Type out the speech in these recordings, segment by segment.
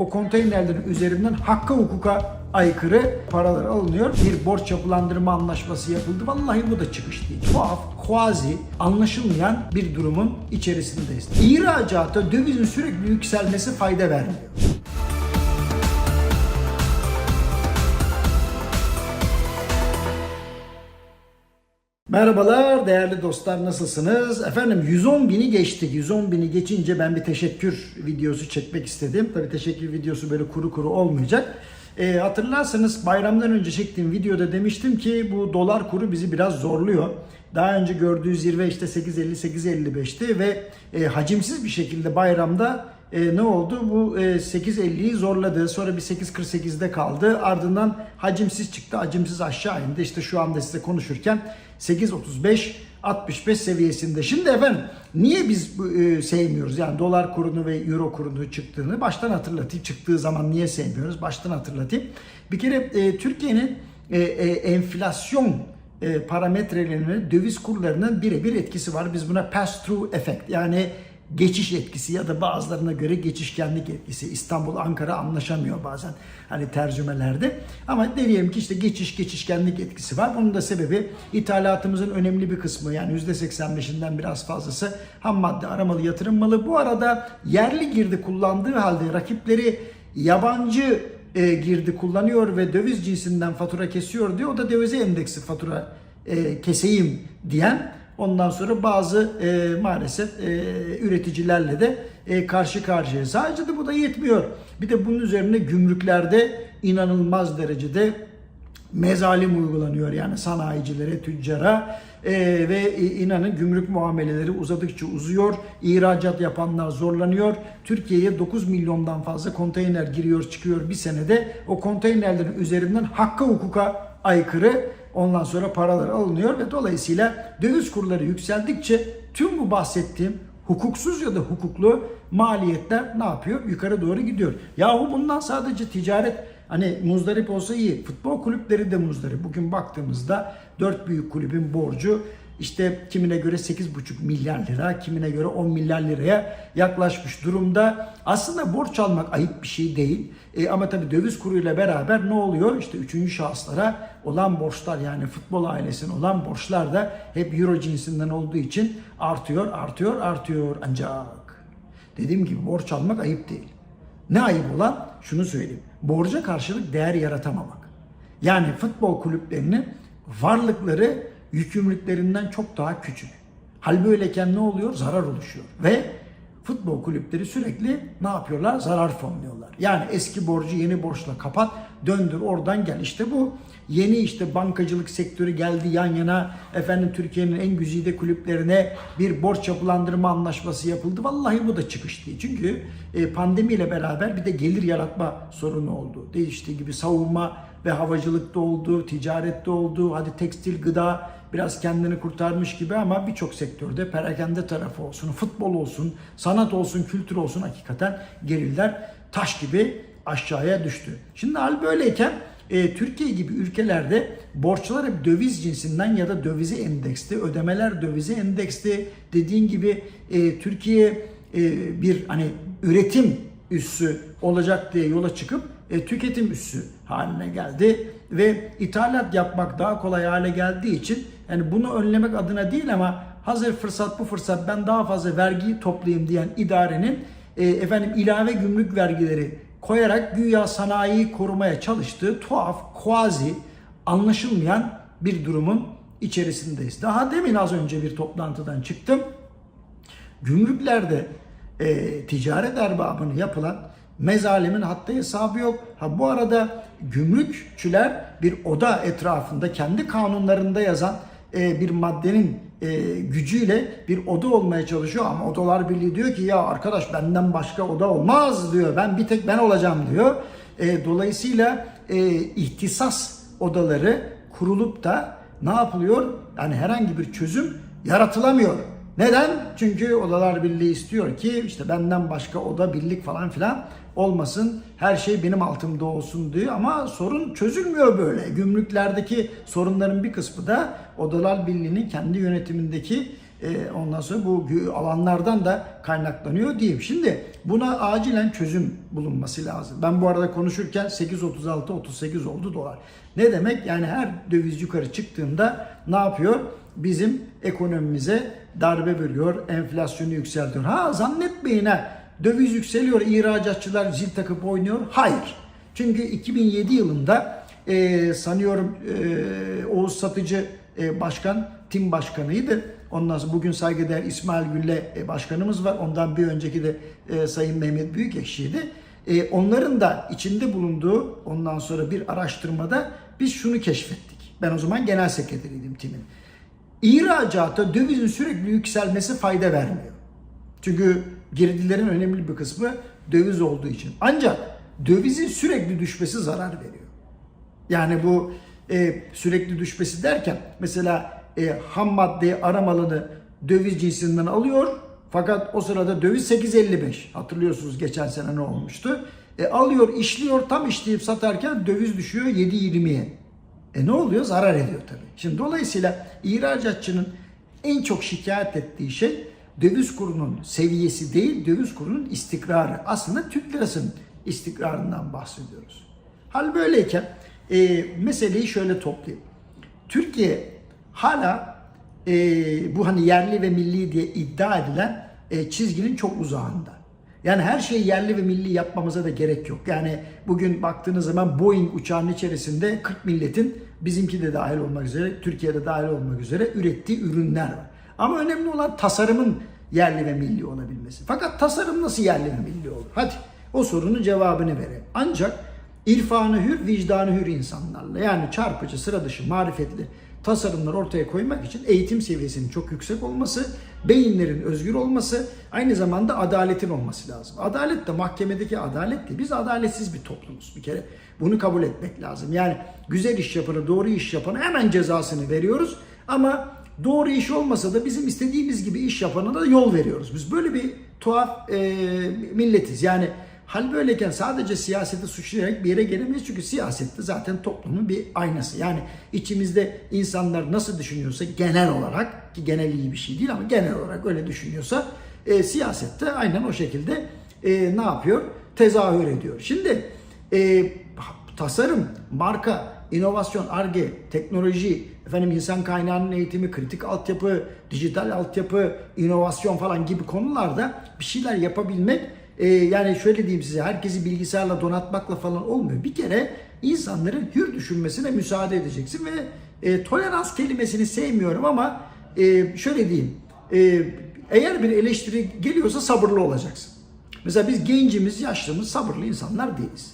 o konteynerlerin üzerinden hakka hukuka aykırı paralar alınıyor. Bir borç yapılandırma anlaşması yapıldı. Vallahi bu da çıkış değil. Tuhaf, kuazi, anlaşılmayan bir durumun içerisindeyiz. İhracata dövizin sürekli yükselmesi fayda vermiyor. Merhabalar değerli dostlar nasılsınız? Efendim 110 bini geçtik. 110 bini geçince ben bir teşekkür videosu çekmek istedim. Tabi teşekkür videosu böyle kuru kuru olmayacak. Ee, hatırlarsanız bayramdan önce çektiğim videoda demiştim ki bu dolar kuru bizi biraz zorluyor. Daha önce gördüğü zirve işte 8.50-8.55'ti ve e, hacimsiz bir şekilde bayramda e, ne oldu? Bu e, 8.50'yi zorladı. Sonra bir 8.48'de kaldı. Ardından hacimsiz çıktı. Hacimsiz aşağı indi. İşte şu anda size konuşurken 8.35 65 seviyesinde. Şimdi efendim niye biz e, sevmiyoruz? Yani dolar kurunu ve euro kurunu çıktığını baştan hatırlatayım. Çıktığı zaman niye sevmiyoruz? Baştan hatırlatayım. Bir kere e, Türkiye'nin e, e, enflasyon e, parametrelerinin döviz kurlarının birebir etkisi var. Biz buna pass through effect yani geçiş etkisi ya da bazılarına göre geçişkenlik etkisi. İstanbul, Ankara anlaşamıyor bazen hani tercümelerde. Ama diyelim ki işte geçiş geçişkenlik etkisi var. Bunun da sebebi ithalatımızın önemli bir kısmı yani %85'inden biraz fazlası ham madde aramalı yatırım malı. Bu arada yerli girdi kullandığı halde rakipleri yabancı e, girdi kullanıyor ve döviz cinsinden fatura kesiyor diyor. O da dövize endeksi fatura e, keseyim diyen ondan sonra bazı e, maalesef e, üreticilerle de e, karşı karşıya. Sadece de bu da yetmiyor. Bir de bunun üzerine gümrüklerde inanılmaz derecede mezalim uygulanıyor yani sanayicilere, tüccara e, ve inanın gümrük muameleleri uzadıkça uzuyor. İhracat yapanlar zorlanıyor. Türkiye'ye 9 milyondan fazla konteyner giriyor çıkıyor bir senede. O konteynerlerin üzerinden hakka hukuka aykırı ondan sonra paralar alınıyor ve dolayısıyla döviz kurları yükseldikçe tüm bu bahsettiğim hukuksuz ya da hukuklu maliyetler ne yapıyor? Yukarı doğru gidiyor. Yahu bundan sadece ticaret Hani muzdarip olsa iyi. Futbol kulüpleri de muzdarip. Bugün baktığımızda dört büyük kulübün borcu işte kimine göre 8,5 milyar lira, kimine göre 10 milyar liraya yaklaşmış durumda. Aslında borç almak ayıp bir şey değil. E, ama tabii döviz kuruyla beraber ne oluyor? İşte üçüncü şahıslara olan borçlar yani futbol ailesine olan borçlar da hep euro cinsinden olduğu için artıyor, artıyor, artıyor. Ancak dediğim gibi borç almak ayıp değil. Ne ayıp olan? Şunu söyleyeyim. Borca karşılık değer yaratamamak. Yani futbol kulüplerinin varlıkları yükümlülüklerinden çok daha küçük. Hal böyleyken ne oluyor? Zarar oluşuyor. Ve futbol kulüpleri sürekli ne yapıyorlar? Zarar fonluyorlar. Yani eski borcu yeni borçla kapat, döndür oradan gel. İşte bu yeni işte bankacılık sektörü geldi yan yana. Efendim Türkiye'nin en güzide kulüplerine bir borç yapılandırma anlaşması yapıldı. Vallahi bu da çıkış değil. Çünkü e, pandemiyle beraber bir de gelir yaratma sorunu oldu. Değiştiği gibi savunma ve havacılıkta oldu, ticarette oldu, hadi tekstil, gıda biraz kendini kurtarmış gibi ama birçok sektörde perakende tarafı olsun, futbol olsun, sanat olsun, kültür olsun hakikaten gelirler taş gibi aşağıya düştü. Şimdi hal böyleyken e, Türkiye gibi ülkelerde borçlar hep döviz cinsinden ya da dövize endeksli, ödemeler dövize endeksli. Dediğin gibi e, Türkiye e, bir hani üretim üssü olacak diye yola çıkıp e, tüketim üssü haline geldi ve ithalat yapmak daha kolay hale geldiği için yani bunu önlemek adına değil ama hazır fırsat bu fırsat ben daha fazla vergi toplayayım diyen idarenin e, efendim ilave gümrük vergileri koyarak güya sanayiyi korumaya çalıştığı tuhaf, kuazi, anlaşılmayan bir durumun içerisindeyiz. Daha demin az önce bir toplantıdan çıktım. Gümrüklerde e, ticaret erbabını yapılan mezalimin hatta hesabı yok. Ha bu arada gümrükçüler bir oda etrafında kendi kanunlarında yazan e, bir maddenin e, gücüyle bir oda olmaya çalışıyor ama Odalar Birliği diyor ki ya arkadaş benden başka oda olmaz diyor. Ben bir tek ben olacağım diyor. E, dolayısıyla ihtisas odaları kurulup da ne yapılıyor? Yani herhangi bir çözüm yaratılamıyor. Neden? Çünkü Odalar Birliği istiyor ki işte benden başka oda, birlik falan filan olmasın. Her şey benim altımda olsun diyor ama sorun çözülmüyor böyle. Gümrüklerdeki sorunların bir kısmı da Odalar Birliği'nin kendi yönetimindeki E, ondan sonra bu alanlardan da kaynaklanıyor diyeyim. Şimdi buna acilen çözüm bulunması lazım. Ben bu arada konuşurken 8.36 38 oldu dolar. Ne demek? Yani her döviz yukarı çıktığında ne yapıyor? Bizim ekonomimize darbe veriyor, enflasyonu yükseltiyor. Ha zannetmeyin ha döviz yükseliyor, ihracatçılar zil takıp oynuyor. Hayır. Çünkü 2007 yılında e, sanıyorum e, Oğuz Satıcı e, başkan, tim başkanıydı. Ondan sonra bugün saygıdeğer İsmail Gülle e, başkanımız var. Ondan bir önceki de e, Sayın Mehmet Büyükekşi'ydi. E, onların da içinde bulunduğu ondan sonra bir araştırmada biz şunu keşfettik. Ben o zaman genel sekreteriydim timin. İhracata dövizin sürekli yükselmesi fayda vermiyor. Çünkü girdilerin önemli bir kısmı döviz olduğu için. Ancak dövizin sürekli düşmesi zarar veriyor. Yani bu e, sürekli düşmesi derken mesela e, ham maddeyi aramalını döviz cinsinden alıyor. Fakat o sırada döviz 8.55. Hatırlıyorsunuz geçen sene ne olmuştu? E, alıyor, işliyor, tam işleyip satarken döviz düşüyor 7.20'ye. E ne oluyor? Zarar ediyor tabii. Şimdi dolayısıyla ihracatçının en çok şikayet ettiği şey döviz kurunun seviyesi değil, döviz kurunun istikrarı. Aslında Türk lirasının istikrarından bahsediyoruz. Hal böyleyken e, meseleyi şöyle toplayayım. Türkiye hala e, bu hani yerli ve milli diye iddia edilen e, çizginin çok uzağında. Yani her şeyi yerli ve milli yapmamıza da gerek yok. Yani bugün baktığınız zaman Boeing uçağının içerisinde 40 milletin bizimki de dahil olmak üzere, Türkiye'de dahil olmak üzere ürettiği ürünler var. Ama önemli olan tasarımın yerli ve milli olabilmesi. Fakat tasarım nasıl yerli ve milli olur? Hadi o sorunun cevabını verelim. Ancak irfanı hür, vicdanı hür insanlarla yani çarpıcı, sıra dışı, marifetli tasarımlar ortaya koymak için eğitim seviyesinin çok yüksek olması, beyinlerin özgür olması, aynı zamanda adaletin olması lazım. Adalet de mahkemedeki adalet de biz adaletsiz bir toplumuz bir kere. Bunu kabul etmek lazım. Yani güzel iş yapanı, doğru iş yapanı hemen cezasını veriyoruz ama doğru iş olmasa da bizim istediğimiz gibi iş yapana da yol veriyoruz. Biz böyle bir tuhaf e, milletiz. Yani Hal böyleyken sadece siyaseti suçlayarak bir yere gelemeyiz. Çünkü siyasette zaten toplumun bir aynası. Yani içimizde insanlar nasıl düşünüyorsa genel olarak ki genel iyi bir şey değil ama genel olarak öyle düşünüyorsa e, siyasette aynen o şekilde e, ne yapıyor? Tezahür ediyor. Şimdi e, tasarım, marka, inovasyon, arge, teknoloji, efendim insan kaynağının eğitimi, kritik altyapı, dijital altyapı, inovasyon falan gibi konularda bir şeyler yapabilmek e, yani şöyle diyeyim size herkesi bilgisayarla donatmakla falan olmuyor. Bir kere insanların hür düşünmesine müsaade edeceksin ve e, tolerans kelimesini sevmiyorum ama e, şöyle diyeyim e, eğer bir eleştiri geliyorsa sabırlı olacaksın. Mesela biz gencimiz, yaşlımız sabırlı insanlar değiliz.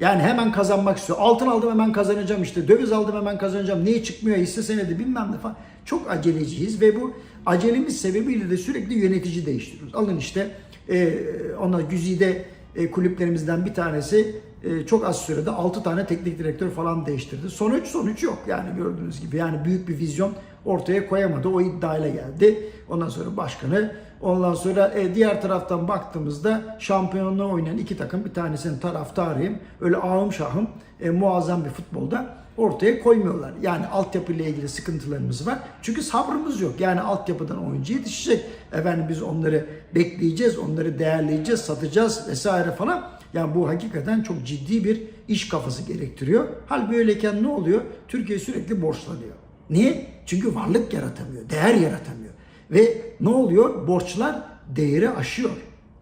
Yani hemen kazanmak istiyor. Altın aldım hemen kazanacağım işte. Döviz aldım hemen kazanacağım. Niye çıkmıyor hisse senedi bilmem ne falan. Çok aceleciyiz ve bu acelemiz sebebiyle de sürekli yönetici değiştiriyoruz. Alın işte e, ona güzide e, kulüplerimizden bir tanesi e, çok az sürede 6 tane teknik direktör falan değiştirdi. Sonuç sonuç yok yani gördüğünüz gibi. Yani büyük bir vizyon ortaya koyamadı. O iddiayla geldi. Ondan sonra başkanı Ondan sonra e, diğer taraftan baktığımızda şampiyonluğa oynayan iki takım bir tanesinin taraftarıyım. Öyle ağım şahım e, muazzam bir futbolda ortaya koymuyorlar. Yani altyapı ile ilgili sıkıntılarımız var. Çünkü sabrımız yok. Yani altyapıdan oyuncu yetişecek. Efendim biz onları bekleyeceğiz, onları değerleyeceğiz, satacağız vesaire falan. Yani bu hakikaten çok ciddi bir iş kafası gerektiriyor. Hal böyleyken ne oluyor? Türkiye sürekli borçlanıyor. Niye? Çünkü varlık yaratamıyor, değer yaratamıyor. Ve ne oluyor? Borçlar değeri aşıyor.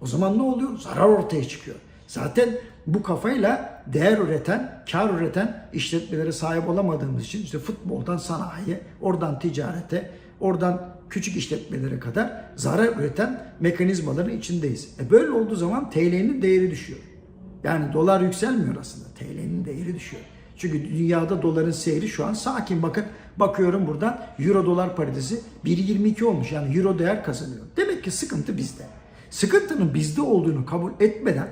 O zaman ne oluyor? Zarar ortaya çıkıyor. Zaten bu kafayla değer üreten, kar üreten işletmelere sahip olamadığımız için işte futboldan sanayiye, oradan ticarete, oradan küçük işletmelere kadar zarar üreten mekanizmaların içindeyiz. E böyle olduğu zaman TL'nin değeri düşüyor. Yani dolar yükselmiyor aslında. TL'nin değeri düşüyor. Çünkü dünyada doların seyri şu an sakin. Bakın bakıyorum buradan euro dolar paritesi 1.22 olmuş. Yani euro değer kazanıyor. Demek ki sıkıntı bizde. Sıkıntının bizde olduğunu kabul etmeden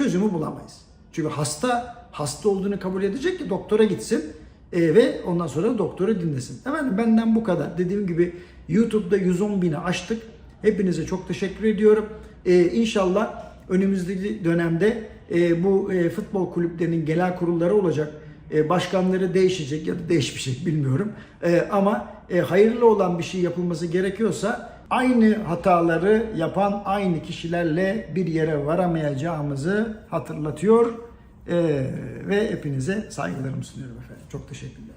çözümü bulamayız. Çünkü hasta hasta olduğunu kabul edecek ki doktora gitsin e, ve ondan sonra doktora dinlesin. Efendim benden bu kadar. Dediğim gibi YouTube'da 110 bini aştık. Hepinize çok teşekkür ediyorum. E, inşallah önümüzdeki dönemde e, bu e, futbol kulüplerinin genel kurulları olacak. E, başkanları değişecek ya da değişmeyecek bilmiyorum. E, ama e, hayırlı olan bir şey yapılması gerekiyorsa aynı hataları yapan aynı kişilerle bir yere varamayacağımızı hatırlatıyor. E, ve hepinize saygılarımı sunuyorum efendim. Çok teşekkürler.